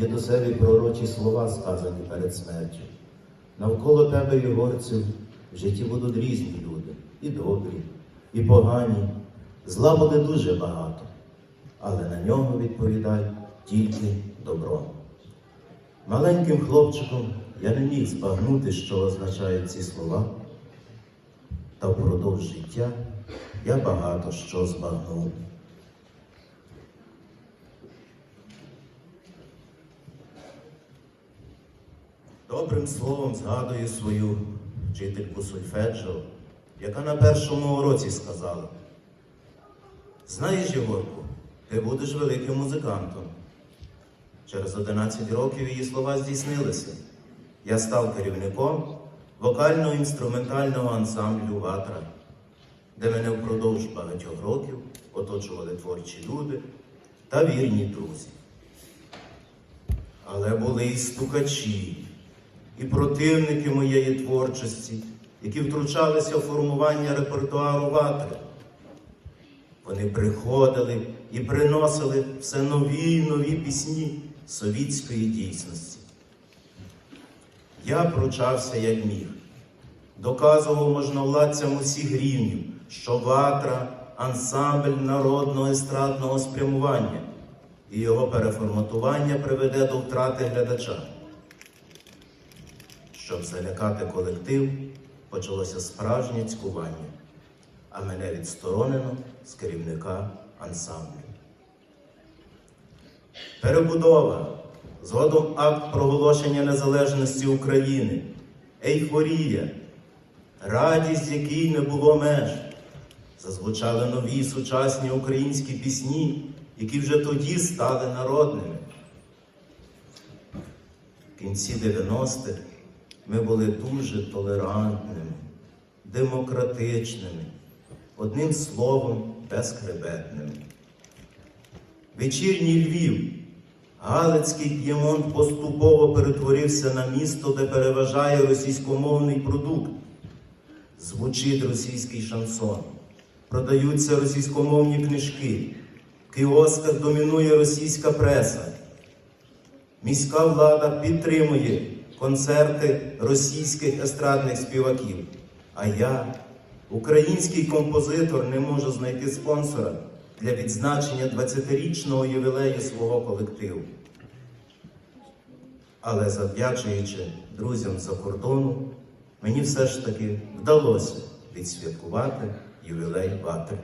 дідусеві пророчі слова, сказані перед смертю. Навколо тебе, Єгорцю, в житті будуть різні люди, і добрі, і погані. Зла буде дуже багато, але на нього відповідай тільки добро. Маленьким хлопчиком я не міг збагнути, що означають ці слова, та впродовж життя я багато що збагнув. Добрим словом згадую свою вчительку Сульфеджо, яка на першому уроці сказала: Знаєш, Єгорку, ти будеш великим музикантом. Через 11 років її слова здійснилися. Я став керівником вокально-інструментального ансамблю Ватра, де мене впродовж багатьох років оточували творчі люди та вірні друзі. Але були і стукачі, і противники моєї творчості, які втручалися в формування репертуару ватри. Вони приходили і приносили все нові й нові пісні совітської дійсності. Я пручався як міг, доказував можновладцям усіх рівнів, що ватра ансамбль народного естрадного спрямування, і його переформатування приведе до втрати глядача. Щоб залякати колектив, почалося справжнє цькування, а мене відсторонено з керівника ансамблю. Перебудова, згодом акт проголошення незалежності України, ейфорія, радість, якій не було меж. Зазвучали нові сучасні українські пісні, які вже тоді стали народними. В кінці 90-х ми були дуже толерантними, демократичними, одним словом, безхребетними. Вечірній Львів, Галицький П'ємонт поступово перетворився на місто, де переважає російськомовний продукт. Звучить російський шансон, продаються російськомовні книжки, в кіосках домінує російська преса. Міська влада підтримує концерти російських естрадних співаків. А я, український композитор, не можу знайти спонсора для відзначення 20-річного ювілею свого колективу. Але завдячуючи друзям за кордону, мені все ж таки вдалося відсвяткувати ювілей Ватри.